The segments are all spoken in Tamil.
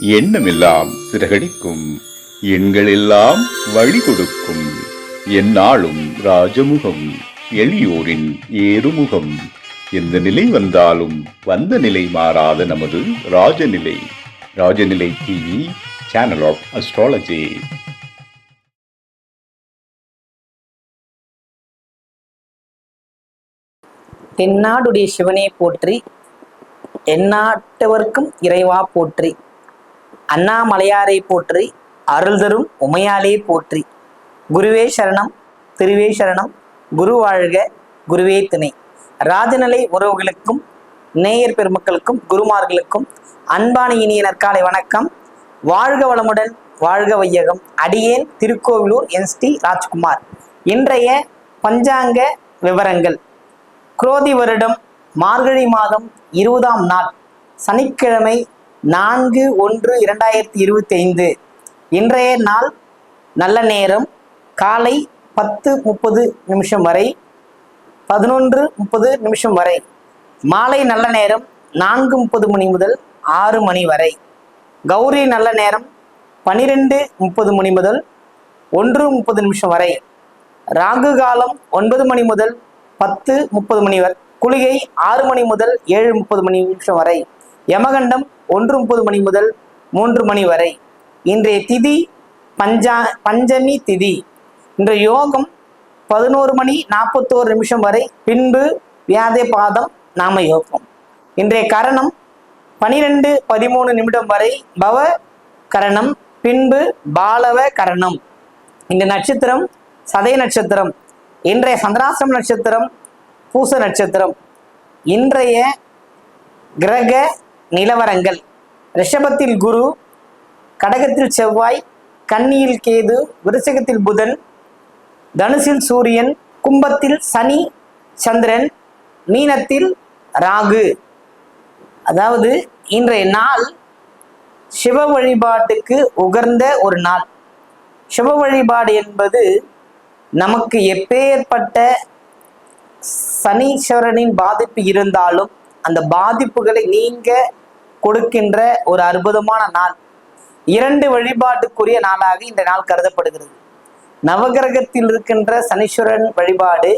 எண்ணமெல்லாம் சிறகடிக்கும். எண்களெல்லாம் வழி கொடுக்கும் எந்நாளும் ராஜமுகம் எளியோரின் ஏறுமுகம். எந்த நிலை வந்தாலும் வந்த நிலை மாறாத நமது Rajanilai. Rajanilai TV channel of astrology தென்னாடுடைய சிவனே போற்றி எந்நாட்டவர்க்கும் இறைவா போற்றி. அண்ணாமலையாரை போற்றி அருள் தரும் உமையாலே போற்றி. குருவே சரணம் திருவே சரணம் குரு வாழ்க குருவே துணை. ராஜநிலை உறவுகளுக்கும் நேயர் பெருமக்களுக்கும் குருமார்களுக்கும் அன்பான இனிய நற்காலை வணக்கம். வாழ்க வளமுடன் வாழ்க வையகம். அடியேன் திருக்கோவிலூர் என் ஸ்ரீ ராஜ்குமார். இன்றைய பஞ்சாங்க விவரங்கள். குரோதி வருடம் மார்கழி மாதம் இருபதாம் நாள். சனிக்கிழமை நான்கு ஒன்று இரண்டாயிரத்தி இருபத்தி ஐந்து இன்றைய நாள் நல்ல நேரம். காலை பத்து முப்பது நிமிஷம் வரை பதினொன்று முப்பது நிமிஷம் வரை. மாலை நல்ல நேரம் நான்கு முப்பது மணி முதல் ஆறு மணி வரை. கௌரி நல்ல நேரம் பனிரெண்டு முப்பது மணி முதல் ஒன்று முப்பது நிமிஷம் வரை. ராகு காலம் ஒன்பது மணி முதல் பத்து முப்பது மணி வரை. குளிகை ஆறு மணி முதல் ஏழு முப்பது மணி நிமிஷம் வரை. யமகண்டம் ஒன்று முப்பது மணி முதல் மூன்று மணி வரை. இன்றைய திதி பஞ்சா பஞ்சமி திதி. இன்றைய யோகம் பதினோரு மணி நாற்பத்தோரு நிமிஷம் வரை. பின்பு வியாதே பாதம் நாம யோகம். இன்றைய கரணம் பனிரெண்டு பதிமூணு நிமிடம் வரை பவ கரணம் பின்பு பாலவ கரணம். இந்த நட்சத்திரம் சதய நட்சத்திரம் இன்றைய சந்திராசிரம நட்சத்திரம் பூச நட்சத்திரம் இன்றைய கிரக நிலவரங்கள். ரிஷபத்தில் குரு கடகத்தில் செவ்வாய் கன்னியில் கேது விருச்சகத்தில் புதன் தனுசில் சூரியன் கும்பத்தில் சனி சந்திரன் மீனத்தில் ராகு. அதாவது இன்றைய நாள் சிவ வழிபாட்டுக்கு உகர்ந்த ஒரு நாள். சிவ வழிபாடு என்பது நமக்கு எப்பேற்பட்ட சனீஸ்வரனின் பாதிப்பு இருந்தாலும் அந்த பாதிப்புகளை நீங்க கொடுக்கின்ற ஒரு அற்புதமான நாள். இரண்டு வழிபாட்டுக்குரிய நாளாக இந்த நாள் கருதப்படுகிறது. நவகிரகத்தில் இருக்கின்ற சனீஸ்வரன் வழிபாடு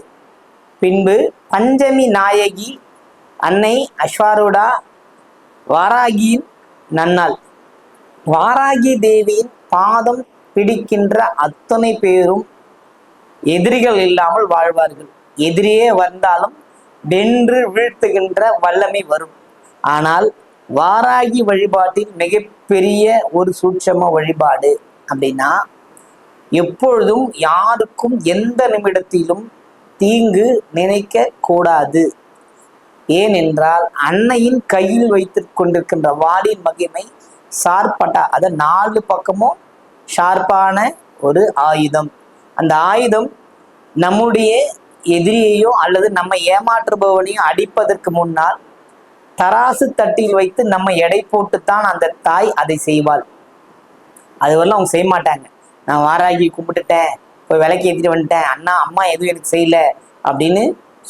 பின்பு பஞ்சமி நாயகி அன்னை அஸ்வாரூடா வாராகியின் நன்னாள். வாராகி தேவியின் பாதம் பிடிக்கின்ற அத்தனை பேரும் எதிரிகள் இல்லாமல் வாழ்வார்கள். எதிரியே வந்தாலும் வென்று வீழ்த்துகின்ற வல்லமை வரும். ஆனால் வாராகி வழிபாட்டின் மிகப்பெரிய ஒரு சூட்சம வழிபாடு அப்படின்னா எப்பொழுதும் யாருக்கும் எந்த நிமிடத்திலும் தீங்கு நினைக்க கூடாது. ஏனென்றால் அன்னையின் கையில் வைத்து கொண்டிருக்கின்ற வாளின் மகிமை சார்பட்டா அதை நாலு பக்கமும் ஷார்ப்பான ஒரு ஆயுதம். அந்த ஆயுதம் நம்முடைய எதிரியையோ அல்லது நம்ம ஏமாற்றுபவனையும் அடிப்பதற்கு முன்னால் தராசு தட்டில் வைத்து நம்ம எடை போட்டுத்தான் அந்த தாய் அதை செய்வாள். அதுவரெல்லாம் அவங்க செய்ய மாட்டாங்க. நான் வாராகி கும்பிட்டுட்டேன் போய் விலைக்கு ஏற்றிட்டு வந்துட்டேன் அண்ணா அம்மா எதுவும் எனக்கு செய்யல அப்படின்னு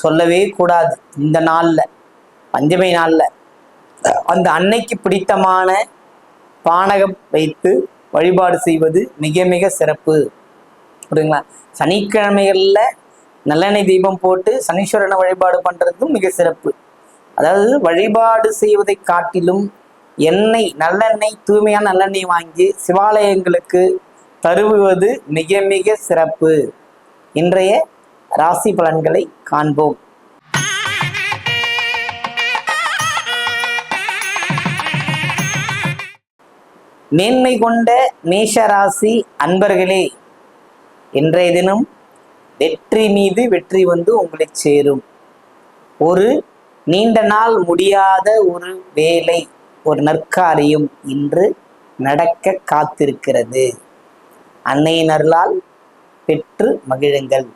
சொல்லவே கூடாது. இந்த நாளில் பஞ்சமை நாளில் அந்த அன்னைக்கு பிடித்தமான பானகம் வைத்து வழிபாடு செய்வது மிக மிக சிறப்பு. புரியுங்களா சனிக்கிழமைகளில் நல்லெண்ணெய் தீபம் போட்டு சனீஸ்வரனை வழிபாடு பண்ணுறதும் மிக சிறப்பு. அதாவது வழிபாடு செய்வதை காட்டிலும் எண்ணெய் நல்லெண்ணெய் தூய்மையான நல்லெண்ணெய் வாங்கி சிவாலயங்களுக்கு தருவுவது மிக மிக சிறப்பு. இன்றைய ராசி பலன்களை காண்போம். மேன்மை கொண்ட மேஷராசி அன்பர்களே இன்றைய தினம் வெற்றி மீது வெற்றி வந்து உங்களை சேரும். ஒரு நீண்ட நாள் முடியாத ஒரு வேலை ஒரு நற்காரியம் இன்று நடக்க காத்திருக்கிறது. அன்னையினர்களால் பெற்று மகிழுங்கள்.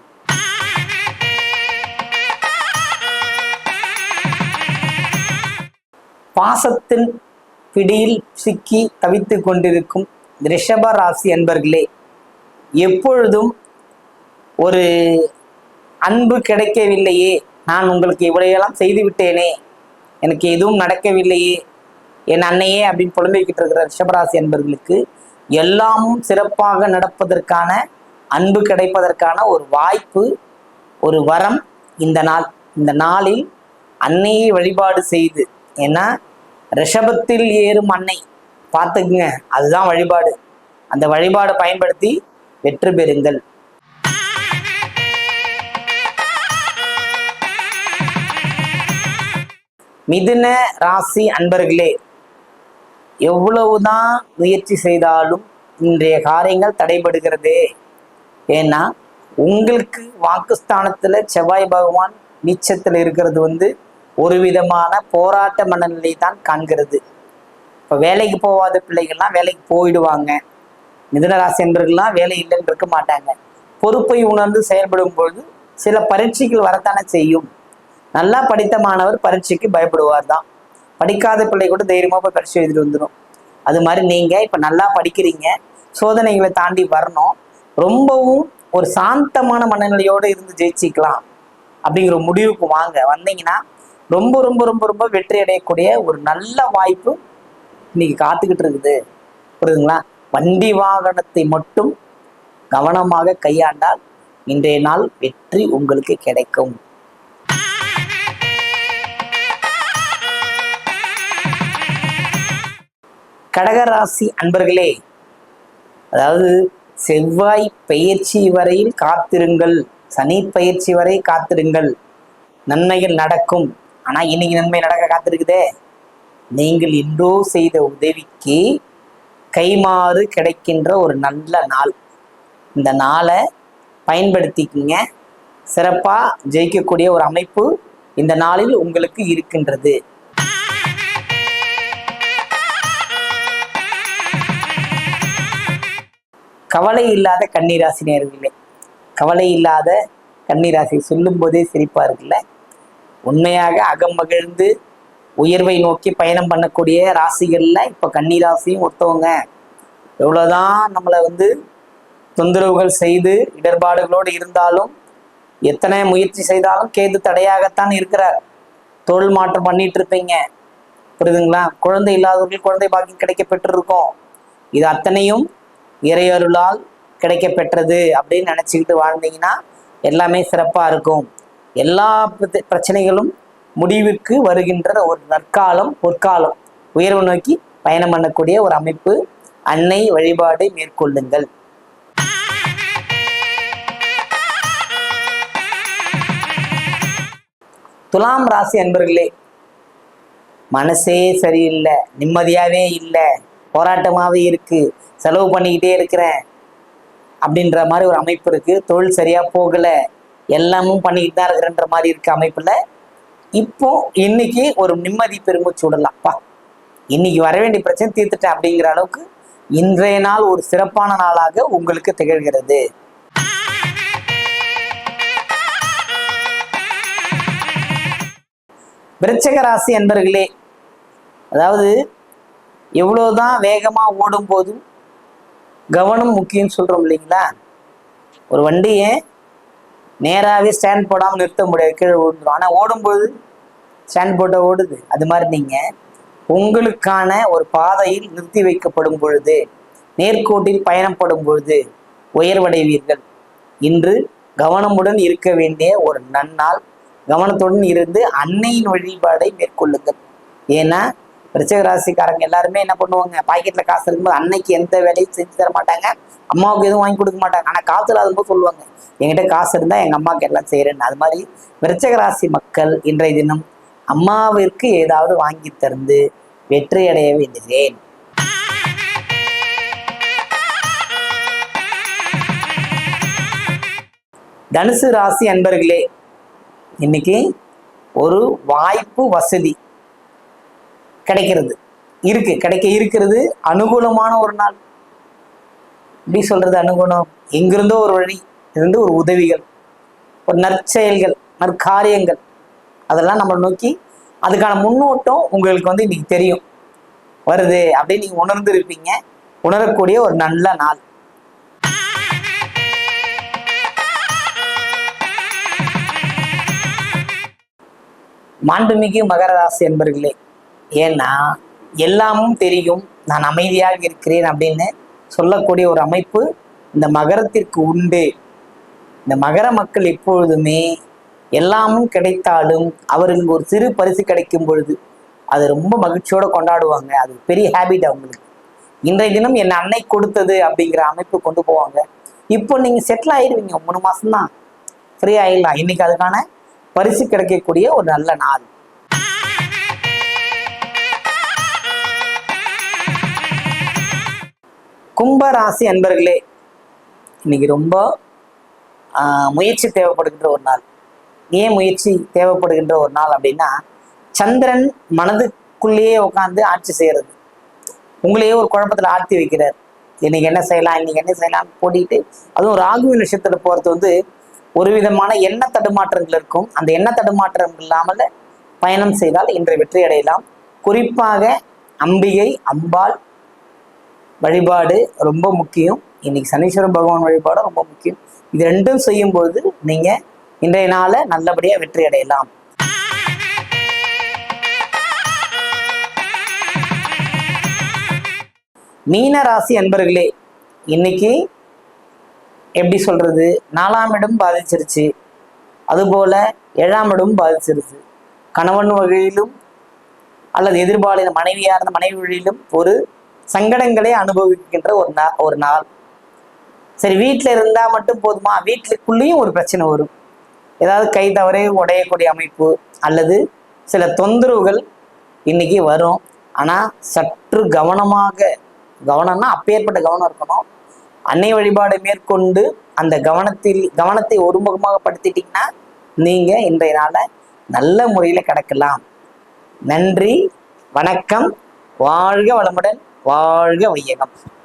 பாசத்தின் பிடியில் சிக்கி தவித்துக் கொண்டிருக்கும் ரிஷப ராசி அன்பர்களே எப்பொழுதும் ஒரு அன்பு கிடைக்கவில்லையே நான் உங்களுக்கு இவ்வளையெல்லாம் செய்து விட்டேனே எனக்கு எதுவும் நடக்கவில்லையே. என் அன்னையே அப்படின்னு புலம்பிக்கிட்டு இருக்கிற ரிஷபராசி என்பர்களுக்கு எல்லாமும் சிறப்பாக நடப்பதற்கான அன்பு கிடைப்பதற்கான ஒரு வாய்ப்பு ஒரு வரம் இந்த நாள் இந்த நாளில் அன்னையை வழிபாடு செய்து. ஏன்னா ரிஷபத்தில் ஏறும் அன்னை பார்த்துக்குங்க அதுதான் வழிபாடு. அந்த வழிபாடு பயன்படுத்தி வெற்றி பெறுங்கள். மிதுன ராசி அன்பர்களே எவ்வளவுதான் முயற்சி செய்தாலும் இன்றைய காரியங்கள் தடைபடுகிறதே. ஏன்னா உங்களுக்கு வாக்குஸ்தானத்துல செவ்வாய் பகவான் நீச்சத்தில் இருக்கிறது வந்து ஒரு விதமான போராட்ட மனநிலை தான் காண்கிறது. இப்போ வேலைக்கு போகாத பிள்ளைகள்லாம் வேலைக்கு போயிடுவாங்க. மிதுனராசி என்பர்கள்லாம் வேலை இல்லைன்னு இருக்க மாட்டாங்க. பொறுப்பை உணர்ந்து செயல்படும் பொழுது சில பரீட்சைகள் வரத்தானே செய்யும். நல்லா படித்த மாணவர் பரீட்சைக்கு பயப்படுவார் தான் படிக்காத பிள்ளை கூட தைரியமாக போய் பரீட்சை எழுதிட்டு வந்துடும் அது மாதிரி நீங்கள் இப்போ நல்லா படிக்கிறீங்க. சோதனைகளை தாண்டி வரணும். ரொம்பவும் ஒரு சாந்தமான மனநிலையோடு இருந்து ஜெயிச்சிக்கலாம். அப்படிங்கிற முடிவுக்கு வாங்க. வந்தீங்கன்னா ரொம்ப ரொம்ப ரொம்ப ரொம்ப வெற்றி அடையக்கூடிய ஒரு நல்ல வாய்ப்பு இன்னைக்கு காத்துக்கிட்டு இருக்குது. புரியுதுங்களா? வண்டி வாகனத்தை மட்டும் கவனமாக கையாண்டால் இன்றைய நாள் வெற்றி உங்களுக்கு கிடைக்கும். கடகராசி அன்பர்களே அதாவது செவ்வாய் பெயர்ச்சி வரையில் காத்திருங்கள். சனி பயிற்சி வரை காத்திருங்கள். நன்மைகள் நடக்கும். ஆனால் இன்னைக்கு நன்மை நடக்க காத்திருக்குதே. நீங்கள் இன்றோ செய்த உதவிக்கு கைமாறு கிடைக்கின்ற ஒரு நல்ல நாள். இந்த நாளை பயன்படுத்திக்கிங்க. சிறப்பாக ஜெயிக்கக்கூடிய ஒரு அமைப்பு இந்த நாளில் உங்களுக்கு இருக்கின்றது. கவலை இல்லாத கன்னிராசி நேர்களே கவலை இல்லாத கன்னிராசி சொல்லும் போதே சிரிப்பார்கள் இருக்குல்ல உண்மையாக அகம் மகிழ்ந்து உயர்வை நோக்கி பயணம் பண்ணக்கூடிய ராசிகள்ல இப்ப கன்னிராசியும் ஒருத்தவங்க. எவ்வளவுதான் நம்மளை வந்து தொந்தரவுகள் செய்து இடர்பாடுகளோடு இருந்தாலும் எத்தனை முயற்சி செய்தாலும் கேது தடையாகத்தான் இருக்கிறார். தொழில் மாற்றம் பண்ணிட்டு இருப்பீங்க. புரியுதுங்களா? குழந்தை இல்லாதவர்கள் குழந்தை பாக்கியம் கிடைக்க பெற்றிருக்கோம் இது அத்தனையும் இறையருளால் கிடைக்க பெற்றது அப்படின்னு நினச்சிக்கிட்டு வாழ்ந்தீங்கன்னா எல்லாமே சிறப்பாக இருக்கும். எல்லா பிரச்சனைகளும் முடிவுக்கு வருகின்ற ஒரு நற்காலம் பொற்காலம். உயர்வு நோக்கி பயணம் பண்ணக்கூடிய ஒரு அமைப்பு அன்னை வழிபாடு மேற்கொள்ளுங்கள். துலாம் ராசி அன்பர்களே மனசே சரியில்லை நிம்மதியாவே இல்லை. போராட்டமாகவே இருக்குது செலவு பண்ணிக்கிட்டே இருக்கிறேன். அப்படின்ற மாதிரி ஒரு அமைப்பு இருக்குது தொழில் சரியாக போகலை. எல்லாமும் பண்ணிக்கிட்டு தான் இருக்கிறன்ற மாதிரி இருக்க அமைப்பில் இப்போ இன்னைக்கு ஒரு நிம்மதி பெருமூச்சு விடலாம்ப்பா இன்னைக்கு வர வேண்டிய பிரச்சனை தீர்த்துட்டேன் அப்படிங்கிற அளவுக்கு இன்றைய நாள் ஒரு சிறப்பான நாளாக உங்களுக்கு திகழ்கிறது. விருச்சக ராசி என்பர்களே அதாவது எவ்வளோதான் வேகமாக ஓடும் போதும் கவனம் முக்கியம்னு சொல்கிறோம் இல்லைங்களா? ஒரு வண்டியை நேராகவே ஸ்டாண்ட் போடாமல் நிறுத்த முடியாது கீழே விழுந்துரும். ஆனால் ஓடும்போது ஸ்டாண்ட் போட்ட ஓடுது. அது மாதிரி நீங்கள் உங்களுக்கான ஒரு பாதையில் நிறுத்தி வைக்கப்படும் பொழுது நேர்கோட்டில் பயணப்படும் பொழுது உயர்வடைவீர்கள். இன்று கவனமுடன் இருக்க வேண்டிய ஒரு நன்னாள் கவனத்துடன் இருந்து அன்னையின் வழிபாடை மேற்கொள்ளுங்கள். ஏன்னா விருச்சிக ராசிக்காரங்க எல்லாருமே என்ன பண்ணுவாங்க? பாக்கெட்ல காசு இருக்கும்போது அன்னைக்கு எந்த வேலையும் செஞ்சு தர மாட்டாங்க. அம்மாவுக்கு எதுவும் வாங்கி கொடுக்க மாட்டாங்க. ஆனா காசு இல்லாதபோது சொல்லுவாங்க. என்கிட்ட காசு இருந்தா எங்க அம்மாவுக்கு எல்லாம் செய்யறேன்னு அது மாதிரி விருச்சக ராசி மக்கள் இன்றைய தினம் அம்மாவிற்கு ஏதாவது வாங்கி தந்து வெற்றி அடைய வேண்டுகிறேன். தனுசு ராசி அன்பர்களே இன்னைக்கு ஒரு வாய்ப்பு வசதி. கிடைக்கிறது. இருக்கு. கிடைக்க இருக்கிறது. அனுகூலமான ஒரு நாள். எப்படி சொல்றது? அனுகூலம். எங்கிருந்தோ ஒரு வழி இருந்து ஒரு உதவிகள் ஒரு நற்செயல்கள் நற்காரியங்கள். அதெல்லாம் நம்மளை நோக்கி அதுக்கான முன்னோட்டம் உங்களுக்கு வந்து இன்னைக்கு தெரியும். வருது. அப்படின்னு நீங்க உணர்ந்து இருப்பீங்க உணரக்கூடிய ஒரு நல்ல நாள். மாண்புமிகு மகர ராசி என்பர்களே ஏன்னா எல்லாமும் தெரியும். நான் அமைதியாக இருக்கிறேன் அப்படின்னு சொல்லக்கூடிய ஒரு அமைப்பு இந்த மகரத்திற்கு உண்டு. இந்த மகர மக்கள் எப்பொழுதுமே எல்லாமும் கிடைத்தாலும் அவருக்கு ஒரு சிறு பரிசு கிடைக்கும் பொழுது அது ரொம்ப மகிழ்ச்சியோட கொண்டாடுவாங்க. அது பெரிய ஹேபிட் அவங்களுக்கு. இன்றைய தினம் என் அன்னை கொடுத்தது அப்படிங்கிற அமைப்பு கொண்டு போவாங்க. இப்போ நீங்க செட்டில் ஆயிடுவீங்க மூணு மாசம்தான். ஃப்ரீ ஆயிடலாம். இன்னைக்கு அதுக்கான பரிசு கிடைக்கக்கூடிய ஒரு நல்ல நாள். கும்பராசி அன்பர்களே இன்னைக்கு ரொம்ப முயற்சி தேவைப்படுகின்ற ஒரு நாள். ஏன் முயற்சி தேவைப்படுகின்ற ஒரு நாள் அப்படின்னா சந்திரன் மனதுக்குள்ளேயே உட்காந்து ஆட்சி செய்யறது. உங்களையே ஒரு குழப்பத்தில் ஆழ்த்தி வைக்கிறார். இன்னைக்கு என்ன செய்யலாம் இன்னைக்கு என்ன செய்யலாம் போட்டிட்டு அதுவும் ராகுவின் விஷயத்துல போகிறது வந்து ஒரு விதமான எண்ண தடுமாற்றங்கள் இருக்கும். அந்த எண்ண தடுமாற்றம் இல்லாமல் பயணம் செய்தால் இன்றை வெற்றி அடையலாம். குறிப்பாக அம்பிகை அம்பாள் வழிபாடு ரொம்ப முக்கியம். இன்னைக்கு சனீஸ்வர பகவான் வழிபாடு ரொம்ப முக்கியம். இது ரெண்டும் செய்யும்போது நீங்க இன்றைய நாளை நல்லபடியா வெற்றி அடையலாம். மீன ராசி அன்பர்களே இன்னைக்கு எப்படி சொல்றது? நாலாம் இடம் பாதிச்சிருச்சு. அதுபோல ஏழாம் இடம் பாதிச்சிருச்சு. கணவன் வழியிலும் அல்லது எதிர்பாலின மனைவியாக இருந்த மனைவி வழியிலும் ஒரு சங்கடங்களை அனுபவிக்கின்ற ஒரு நா ஒரு நாள். சரி வீட்டில் இருந்தா மட்டும் போதுமா? வீட்டுக்குள்ளேயும் ஒரு பிரச்சனை வரும். ஏதாவது கை தவறே உடையக்கூடிய அமைப்பு அல்லது சில தொந்தரவுகள் இன்னைக்கு வரும். ஆனா சற்று கவனமாக கவனம்னா அப்பேற்பட்ட கவனம் இருக்கணும். அன்னை வழிபாடு மேற்கொண்டு அந்த கவனத்தில் கவனத்தை ஒருமுகமாக படுத்திட்டீங்கன்னா நீங்க இன்றைய நாளை நல்ல முறையில கடக்கலாம். நன்றி வணக்கம் வாழ்க வளமுடன். வாழ்க வையகம்